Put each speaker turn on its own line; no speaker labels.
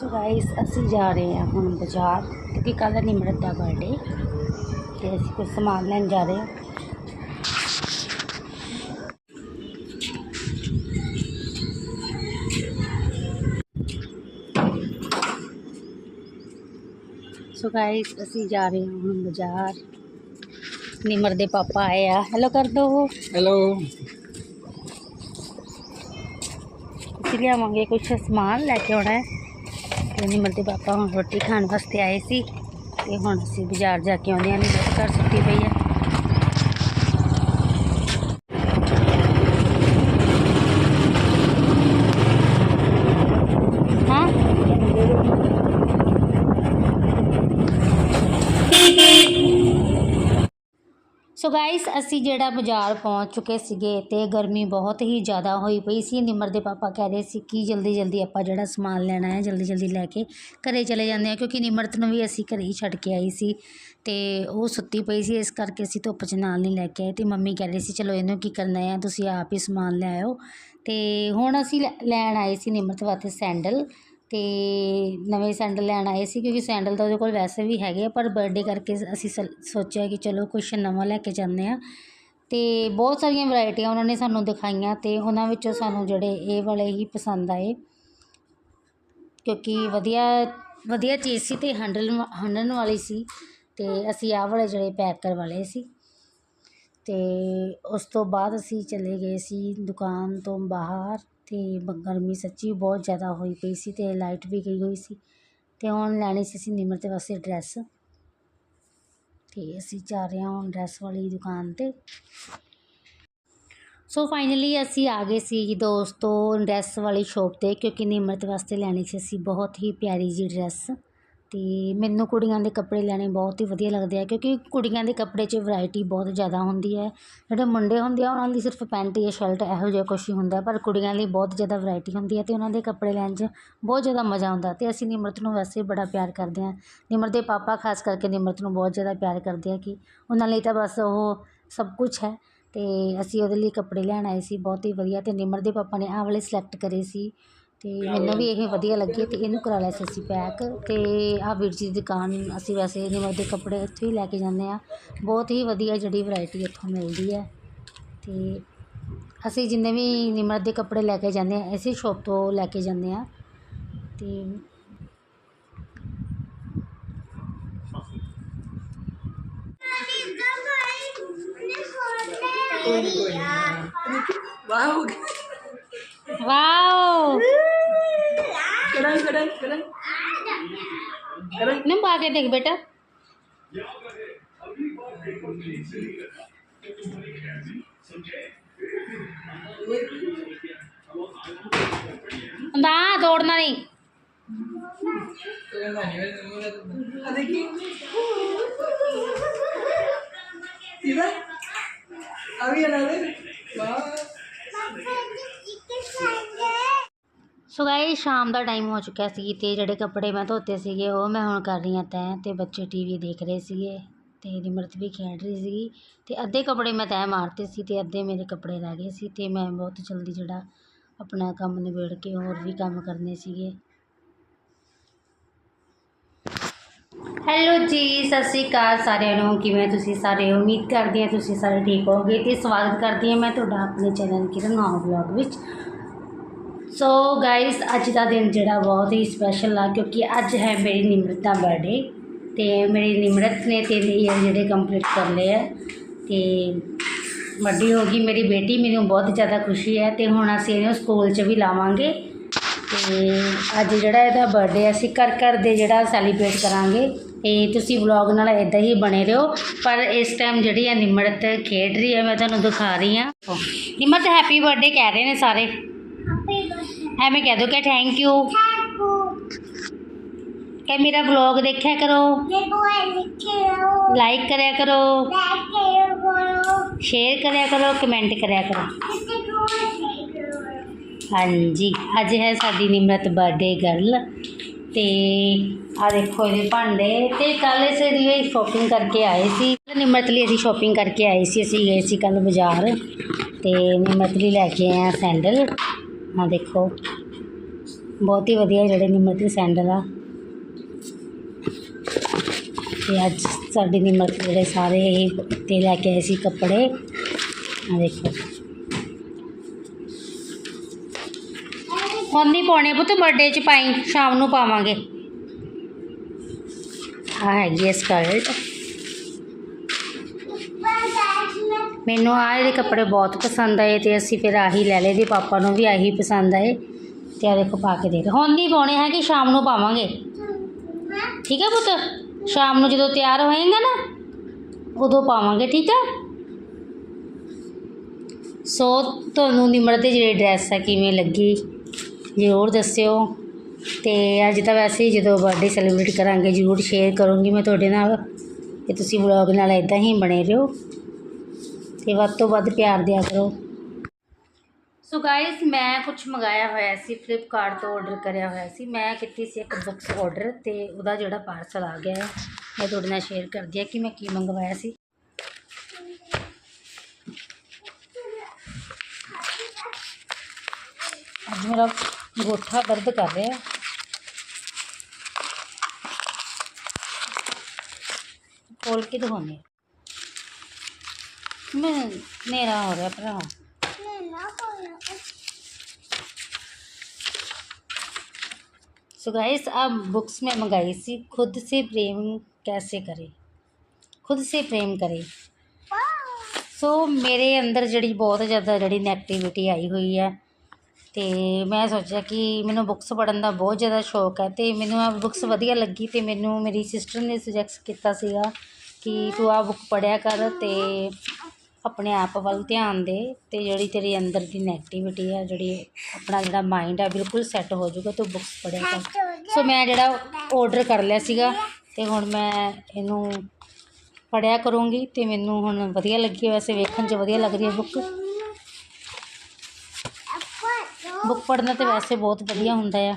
So guys ਅਸੀਂ ਜਾ ਰਹੇ ਹਾਂ ਹੁਣ ਬਾਜ਼ਾਰ ਕਿਉਂਕਿ ਕੱਲ੍ਹ ਨਿਮਰਤ ਦਾ ਬਰਥਡੇ ਤੇ ਅਸੀਂ ਕੁਝ ਸਮਾਨ ਲੈਣ ਜਾ ਰਹੇ ਹਾਂ। ਸੋ ਗਾਇਸ ਅਸੀਂ ਜਾ ਰਹੇ ਹਾਂ ਹੁਣ ਬਾਜ਼ਾਰ। ਨਿਮਰ ਦੇ ਪਾਪਾ ਆਏ ਆ। ਹੈਲੋ ਕਰ ਦੋ।
ਹੈਲੋ
ਅਸੀਂ ਲਿਆਵਾਂਗੇ ਕੁਝ ਸਮਾਨ ਲੈ ਕੇ ਆਉਣਾ ਹੈ। ਤੇ ਨਿਮਰ ਦੇ ਪਾਪਾ ਹੁਣ ਰੋਟੀ ਖਾਣ ਵਾਸਤੇ ਆਏ ਸੀ ਤੇ ਹੁਣ ਅਸੀਂ ਬਾਜ਼ਾਰ ਜਾ ਕੇ ਆਉਂਦੇ ਹਾਂ ਨਿਮਰ ਘਰ ਸੁੱਤੀ ਪਈ ਆ ਹਾਂ ਸੋ ਗਾਇਸ ਅਸੀਂ ਜਿਹੜਾ ਬਾਜ਼ਾਰ ਪਹੁੰਚ ਚੁੱਕੇ ਸੀਗੇ ਤੇ ਗਰਮੀ ਬਹੁਤ ਹੀ ਜ਼ਿਆਦਾ ਹੋਈ ਪਈ ਸੀ। ਨਿਮਰ ਦੇ ਪਾਪਾ ਕਹਿ ਰਹੇ ਸੀ ਕਿ ਜਲਦੀ ਜਲਦੀ ਆਪਾਂ ਜਿਹੜਾ ਸਮਾਨ ਲੈਣਾ ਹੈ, ਜਲਦੀ ਜਲਦੀ ਲੈ ਕੇ ਘਰੇ ਚਲੇ ਜਾਂਦੇ ਆ ਕਿਉਂਕਿ ਨਿਮਰਤ ਨੂੰ ਵੀ ਅਸੀਂ ਘਰੇ ਹੀ ਛੱਡ ਕੇ ਆਈ ਸੀ ਤੇ ਉਹ ਸੁੱਤੀ ਪਈ ਸੀ, ਇਸ ਕਰਕੇ ਅਸੀਂ ਧੁੱਪ 'ਚ ਨਾਲ ਨਹੀਂ ਲੈ ਕੇ ਆਏ ਤੇ ਮੰਮੀ ਕਹਿ ਰਹੀ ਸੀ, ਚਲੋ ਇਹਨੂੰ ਕੀ ਕਰਨਾ ਹੈ, ਤੁਸੀਂ ਆਪ ਹੀ ਸਮਾਨ ਲੈ ਆਓ। ਤੇ ਹੁਣ ਅਸੀਂ ਲੈ- ਲੈਣ ਆਏ ਸੀ ਨਿਮਰਤ ਵਾਸਤੇ ਸੈਂਡਲ। ਅਤੇ ਨਵੇਂ ਸੈਂਡਲ ਲੈਣ ਆਏ ਸੀ ਕਿਉਂਕਿ ਸੈਂਡਲ ਤਾਂ ਉਹਦੇ ਕੋਲ ਵੈਸੇ ਵੀ ਹੈਗੇ ਆ, ਪਰ ਬਰਡੇ ਕਰਕੇ ਅਸੀਂ ਸ- ਸੋਚਿਆ ਕਿ ਚਲੋ ਕੁਛ ਨਵਾਂ ਲੈ ਕੇ ਜਾਂਦੇ ਹਾਂ। ਅਤੇ ਬਹੁਤ ਸਾਰੀਆਂ ਵਰਾਇਟੀਆਂ ਉਹਨਾਂ ਨੇ ਸਾਨੂੰ ਦਿਖਾਈਆਂ ਅਤੇ ਉਹਨਾਂ ਵਿੱਚੋਂ ਸਾਨੂੰ ਜਿਹੜੇ ਇਹ ਵਾਲੇ ਹੀ ਪਸੰਦ ਆਏ। ਕਿਉਂਕਿ ਵਧੀਆ ਵਧੀਆ ਚੀਜ਼ ਸੀ ਅਤੇ ਹੰਡਲ ਹੰਢਣ ਵਾਲੀ ਸੀ ਅਤੇ ਅਸੀਂ ਆਹ ਵਾਲੇ ਜਿਹੜੇ ਪੈਕ ਕਰਵਾ ਲਏ ਸੀ। ਅਤੇ ਉਸ ਤੋਂ ਬਾਅਦ ਅਸੀਂ ਚਲੇ ਗਏ ਸੀ ਦੁਕਾਨ ਤੋਂ ਬਾਹਰ। ਅਤੇ ਬ- ਗਰਮੀ ਸੱਚੀ ਬਹੁਤ ਜ਼ਿਆਦਾ ਹੋਈ ਪਈ ਸੀ ਅਤੇ ਲਾਈਟ ਵੀ ਗਈ ਹੋਈ ਸੀ ਅਤੇ ਹੁਣ ਲੈਣੀ ਸੀ ਅਸੀਂ ਨਿਮਰਤ ਵਾਸਤੇ ਡਰੈੱਸ। ਅਤੇ ਅਸੀਂ ਜਾ ਰਹੇ ਹਾਂ ਹੁਣ ਡਰੈੱਸ ਵਾਲੀ ਦੁਕਾਨ ਤੇ। ਸੋ ਫਾਈਨਲੀ ਅਸੀਂ ਆ ਗਏ ਸੀ ਦੋਸਤੋ ਡਰੈੱਸ ਵਾਲੀ ਸ਼ੋਪ ਤੇ ਕਿਉਂਕਿ ਨਿਮਰਤ ਵਾਸਤੇ ਲੈਣੀ ਸੀ ਅਸੀਂ ਬਹੁਤ ਹੀ ਪਿਆਰੀ ਜੀ ਡਰੈੱਸ। ਅਤੇ ਮੈਨੂੰ ਕੁੜੀਆਂ ਦੇ ਕੱਪੜੇ ਲੈਣੇ ਬਹੁਤ ਹੀ ਵਧੀਆ ਲੱਗਦੇ ਆ, ਕਿਉਂਕਿ ਕੁੜੀਆਂ ਦੇ ਕੱਪੜੇ 'ਚ ਵਰਾਇਟੀ ਬਹੁਤ ਜ਼ਿਆਦਾ ਹੁੰਦੀ ਹੈ। ਜਿਹੜੇ ਮੁੰਡੇ ਹੁੰਦੇ ਆ, ਉਹਨਾਂ ਲਈ ਸਿਰਫ ਪੈਂਟ ਜਾਂ ਸ਼ਰਟ ਇਹੋ ਜਿਹਾ ਕੁਛ ਹੀ ਹੁੰਦਾ, ਪਰ ਕੁੜੀਆਂ ਲਈ ਬਹੁਤ ਜ਼ਿਆਦਾ ਵਰਾਇਟੀ ਹੁੰਦੀ ਹੈ ਅਤੇ ਉਹਨਾਂ ਦੇ ਕੱਪੜੇ ਲੈਣ 'ਚ ਬਹੁਤ ਜ਼ਿਆਦਾ ਮਜ਼ਾ ਆਉਂਦਾ ਅਤੇ ਅਸੀਂ ਨਿਮਰਤ ਨੂੰ ਵੈਸੇ ਬੜਾ ਪਿਆਰ ਕਰਦੇ ਹਾਂ। ਨਿਮਰਤ ਦੇ ਪਾਪਾ ਖਾਸ ਕਰਕੇ ਨਿਮਰਤ ਨੂੰ ਬਹੁਤ ਜ਼ਿਆਦਾ ਪਿਆਰ ਕਰਦੇ ਆ ਕਿ ਉਹਨਾਂ ਲਈ ਤਾਂ ਬਸ ਉਹ ਸਭ ਕੁਛ ਹੈ ਅਤੇ ਅਸੀਂ ਉਹਦੇ ਲਈ ਕੱਪੜੇ ਲੈਣ ਆਏ ਸੀ, ਬਹੁਤ ਹੀ ਵਧੀਆ ਅਤੇ ਨਿਮਰ ਦੇ ਪਾਪਾ ਨੇ ਆਹ ਵਾਲੇ ਸਲੈਕਟ ਕਰੇ ਸੀ। ਤੇ ਮੈਨੂੰ ਵੀ ਇਹ ਵਧੀਆ ਲੱਗੇ ਤੇ ਇਹਨੂੰ ਕਰਾ ਲਿਆ ਸੀ ਅਸੀਂ ਪੈਕ ਤੇ ਆਹ ਵੀਰ ਜੀ ਦੀ ਦੁਕਾਨ ਅਸੀਂ ਵੈਸੇ ਨਿਮਰ ਦੇ ਕੱਪੜੇ ਇੱਥੋਂ ਹੀ ਲੈ ਕੇ ਜਾਂਦੇ ਆ ਬਹੁਤ ਹੀ ਵਧੀਆ ਜਿਹੜੀ ਵੈਰਾਈਟੀ ਇੱਥੋਂ ਮਿਲਦੀ ਹੈ। ਤੇ ਅਸੀਂ ਜਿੰਨੇ ਵੀ ਨਿਮਰ ਦੇ ਕੱਪੜੇ ਲੈ ਕੇ ਜਾਂਦੇ ਆ ਇਸੇ ਸ਼ੋਪ ਤੋਂ ਲੈ ਕੇ ਜਾਂਦੇ ਆ ਤੇ
ਵਾਓ
ਵਾਓ
ਕਰਾਂ ਕਰਾਂ ਕਰਾਂ ਕਰਾਂ
ਨੂੰ ਪਾ ਕੇ ਸੋ ਗਾਇਸ ਸ਼ਾਮ ਦਾ ਟਾਈਮ ਹੋ ਚੁੱਕਿਆ ਸੀ ਤੇ ਜਿਹੜੇ ਕੱਪੜੇ ਮੈਂ ਧੋਤੇ ਸੀਗੇ ਉਹ ਮੈਂ ਹੁਣ ਕਰ ਰਹੀ ਹਾਂ ਤੈਅ ਤੇ ਬੱਚੇ ਟੀਵੀ ਦੇਖ ਰਹੇ ਸੀਗੇ ਤੇ ਨਿਮਰਤ ਵੀ ਖੇਡ ਰਹੀ ਸੀਗੀ ਤੇ ਅੱਧੇ ਕੱਪੜੇ ਮੈਂ ਤੈਅ ਮਾਰਤੇ ਸੀ ਤੇ ਅੱਧੇ ਮੇਰੇ ਕੱਪੜੇ ਰਹਿ ਗਏ ਸੀ ਤੇ ਮੈਂ ਬਹੁਤ ਜਲਦੀ ਜਿਹੜਾ ਆਪਣਾ ਕੰਮ ਨਿਬੇੜ ਕੇ ਹੋਰ ਵੀ ਕੰਮ ਕਰਨੇ ਸੀਗੇ ਹੈਲੋ ਜੀ ਸਤਿ ਸ਼੍ਰੀ ਅਕਾਲ ਸਾਰਿਆਂ ਨੂੰ ਕਿਵੇਂ ਤੁਸੀਂ ਸਾਰੇ? ਉਮੀਦ ਕਰਦੀ ਹਾਂ ਤੁਸੀਂ ਸਾਰੇ ਠੀਕ ਹੋਗੇ ਤੇ ਸਵਾਗਤ ਕਰਦੀ ਹਾਂ ਮੈਂ ਤੁਹਾਡਾ ਆਪਣੇ ਚੈਨਲ ਕਿਰਨ ਨਾਮ ਵਲੌਗ ਵਿੱਚ। ਸੋ ਗਾਇਸ ਅੱਜ ਦਾ ਦਿਨ ਜਿਹੜਾ ਬਹੁਤ ਹੀ ਸਪੈਸ਼ਲ ਆ, ਕਿਉਂਕਿ ਅੱਜ ਹੈ ਮੇਰੀ ਨਿਮਰਤ ਦਾ ਬਰਥਡੇ ਤੇ ਮੇਰੀ ਨਿਮਰਤ ਨੇ ਤਿੰਨ ਈਅਰ ਜਿਹੜੇ ਕੰਪਲੀਟ ਕਰ ਲਏ ਆ ਤੇ ਵੱਡੀ ਹੋ ਗਈ, ਮੇਰੀ ਬੇਟੀ ਮੈਨੂੰ ਬਹੁਤ ਜ਼ਿਆਦਾ ਖੁਸ਼ੀ ਹੈ ਤੇ ਹੁਣ ਅਸੀਂ ਇਹਨੂੰ ਸਕੂਲ 'ਚ ਵੀ ਲਾਵਾਂਗੇ ਤੇ ਅੱਜ ਜਿਹੜਾ ਇਹਦਾ ਬਰਥਡੇ ਅਸੀਂ ਘਰ ਘਰ ਦੇ ਜਿਹੜਾ ਸੈਲੀਬ੍ਰੇਟ ਕਰਾਂਗੇ ਤੇ ਤੁਸੀਂ ਵਲੌਗ ਨਾਲ ਇਦਾਂ ਹੀ ਬਣੇ ਰਹੋ। ਪਰ ਇਸ ਟਾਈਮ ਜਿਹੜੀ ਹੈ ਨਿਮਰਤ ਖੇਡ ਰਹੀ ਹੈ ਮੈਂ ਤੁਹਾਨੂੰ ਦਿਖਾ ਰਹੀ ਹਾਂ ਨਿਮਰਤ ਹੈਪੀ ਬਰਥਡੇ ਕਹਿ ਰਹੇ ਨੇ ਸਾਰੇ। ਐਵੇਂ ਕਹਿ ਦੋ ਕਿ ਥੈਂਕ ਯੂ ਕਿ ਮੇਰਾ ਵਲੌਗ ਦੇਖਿਆ ਕਰੋ। ਲਾਈਕ ਕਰਿਆ ਕਰੋ। ਸ਼ੇਅਰ ਕਰਿਆ ਕਰੋ ਕਮੈਂਟ ਕਰਿਆ ਕਰੋ। ਹਾਂਜੀ, ਅੱਜ ਹੈ ਸਾਡੀ ਨਿਮਰਤ ਬਰਥਡੇ ਗਰਲ ਤੇ ਆ ਦੇਖੋ ਇਹਦੇ ਭਾਂਡੇ। ਤੇ ਕੱਲ ਇਸ ਲਈ ਸ਼ਾਪਿੰਗ ਕਰਕੇ ਆਏ ਸੀ ਨਿਮਰਤ ਲਈ ਅਸੀਂ ਸ਼ਾਪਿੰਗ ਕਰਕੇ ਆਏ ਸੀ, ਅਸੀਂ ਗਏ ਸੀ ਕੱਲ ਬਾਜ਼ਾਰ। ਤੇ ਨਿਮਰਤ ਲਈ ਲੈ ਕੇ ਆਏ ਆ ਸੈਂਡਲ। ਆ ਦੇਖੋ। ਬਹੁਤ ਹੀ ਵਧੀਆ ਜਿਹੜੇ ਨਿਮਰਤ ਸੈਂਡਲ ਆ। ਤੇ ਅੱਜ ਸਾਡੇ ਨਿਮਰਤ ਜਿਹੜੇ ਸਾਰੇ ਇਹ ਤੇ ਲੈ ਕੇ ਆਏ ਸੀ ਕੱਪੜੇ। ਆ ਦੇਖੋ। ਹੁਣ ਨਹੀਂ ਪਾਉਣੇ ਪੁੱਤ ਬਰਥਡੇ 'ਚ ਪਾਈ, ਸ਼ਾਮ ਨੂੰ ਪਾਵਾਂਗੇ। ਆ ਹੈਗੀ ਹੈ ਸਕਰਟ ਮੈਨੂੰ ਆਹ ਇਹਦੇ ਕੱਪੜੇ ਬਹੁਤ ਪਸੰਦ ਆਏ ਤੇ ਅਸੀਂ ਫਿਰ ਆਹੀ ਲੈ ਲਏ ਦੇ ਪਾਪਾ ਨੂੰ ਵੀ ਆਹੀ ਪਸੰਦ ਆਏ ਤੇ ਆ ਦੇਖੋ ਪਾ ਕੇ ਦੇਖ ਹੁਣ ਨਹੀਂ ਪਾਉਣੇ ਹੈਗੇ, ਸ਼ਾਮ ਨੂੰ ਪਾਵਾਂਗੇ। ਠੀਕ ਹੈ ਪੁੱਤ? ਸ਼ਾਮ ਨੂੰ ਜਦੋਂ ਤਿਆਰ ਹੋਏਗਾ ਨਾ, ਉਦੋਂ ਪਾਵਾਂਗੇ, ਠੀਕ ਹੈ? ਸੋ ਤੁਹਾਨੂੰ ਨਿਮਰ ਦੀ ਜਿਹੜੀ ਡਰੈਸ ਹੈ ਕਿਵੇਂ ਲੱਗੀ, ਜ਼ਰੂਰ ਦੱਸਿਓ। ਤੇ ਅੱਜ ਤਾਂ ਵੈਸੇ ਹੀ ਜਦੋਂ ਬਰਥਡੇ ਸੈਲੀਬ੍ਰੇਟ ਕਰਾਂਗੇ, ਜ਼ਰੂਰ ਸ਼ੇਅਰ ਕਰੂੰਗੀ ਮੈਂ ਤੁਹਾਡੇ ਨਾਲ। ਕਿ ਤੁਸੀਂ ਵਲੌਗ ਨਾਲ ਇਦਾਂ ਹੀ ਬਣੇ ਰਹੋ। ਤੇ ਵੱਧ ਤੋਂ ਵੱਧ ਪਿਆਰ ਦਿਆ ਕਰੋ। ਸੋ ਗਾਇਸ ਮੈਂ ਕੁਝ ਮੰਗਾਇਆ ਹੋਇਆ ਸੀ ਫਲਿੱਪਕਾਰਟ ਤੋਂ ਆਰਡਰ ਕਰਿਆ ਹੋਇਆ ਸੀ। ਮੈਂ ਕੀਤੀ ਸੀ ਇੱਕ ਬੁੱਕਸ ਆਰਡਰ ਤੇ ਉਹਦਾ ਜਿਹੜਾ ਪਾਰਸਲ ਆ ਗਿਆ। ਹੈ ਮੈਂ ਤੁਹਾਡੇ ਨਾਲ ਸ਼ੇਅਰ ਕਰਦੀ ਹਾਂ ਕਿ ਮੈਂ ਕੀ ਮੰਗਵਾਇਆ ਸੀ। ਅੱਜ ਮੇਰਾ ਗੋਠਾ ਦਰਦ ਕਰ ਰਿਹਾ। ਖੋਲ ਕੇ ਦਿਖਾਉਂਦੇ ਹਾਂ। ਮੈਂ ਹਨੇਰਾ ਹੋ ਰਿਹਾ ਭਰਾ सो गाइस अब बुक्स में मंगाई सी खुद से प्रेम कैसे करें खुद से प्रेम करें ਸੋ ਮੇਰੇ ਅੰਦਰ ਜਿਹੜੀ ਬਹੁਤ ਜ਼ਿਆਦਾ ਜਿਹੜੀ ਨੈਗੇਟਿਵਿਟੀ ਆਈ ਹੋਈ ਹੈ ਤੇ ਮੈਂ ਸੋਚਿਆ ਕਿ ਮੈਨੂੰ ਬੁੱਕਸ ਪੜ੍ਹਨ ਦਾ ਬਹੁਤ ਜ਼ਿਆਦਾ ਸ਼ੌਕ ਹੈ ਤੇ ਮੈਨੂੰ ਆ ਬੁੱਕਸ ਵਧੀਆ ਲੱਗੀ ਤੇ ਮੈਨੂੰ ਮੇਰੀ ਸਿਸਟਰ ਨੇ ਸੁਜੈਸਟ ਕੀਤਾ ਸੀਗਾ ਕਿ ਤੂੰ ਆ ਬੁੱਕ ਪੜ੍ਹਿਆ ਕਰ ਤੇ ਆਪਣੇ ਆਪ ਵੱਲ ਧਿਆਨ ਦੇ ਤੇ ਜਿਹੜੀ ਤੇਰੀ ਅੰਦਰ ਦੀ ਨੈਗੇਟਿਵਿਟੀ ਹੈ ਜਿਹੜੀ ਆਪਣਾ ਜਿਹੜਾ ਮਾਈਂਡ ਹੈ ਬਿਲਕੁਲ ਸੈੱਟ ਹੋ ਜਾਊਗਾ ਤੂੰ ਬੁੱਕਸ ਪੜ੍ਹਿਆ ਕਰ। ਸੋ ਮੈਂ ਜਿਹੜਾ ਆਰਡਰ ਕਰ ਲਿਆ ਸੀਗਾ ਤੇ ਹੁਣ ਮੈਂ ਇਹਨੂੰ ਪੜ੍ਹਿਆ ਕਰੂੰਗੀ ਤੇ ਮੈਨੂੰ ਹੁਣ ਵਧੀਆ ਲੱਗੀ ਵੈਸੇ ਵੇਖਣ 'ਚ ਵਧੀਆ ਲੱਗ ਰਹੀ ਹੈ ਬੁੱਕ ਬੁੱਕ ਪੜ੍ਹਨਾ ਤੇ ਵੈਸੇ ਬਹੁਤ ਵਧੀਆ ਹੁੰਦਾ ਆ।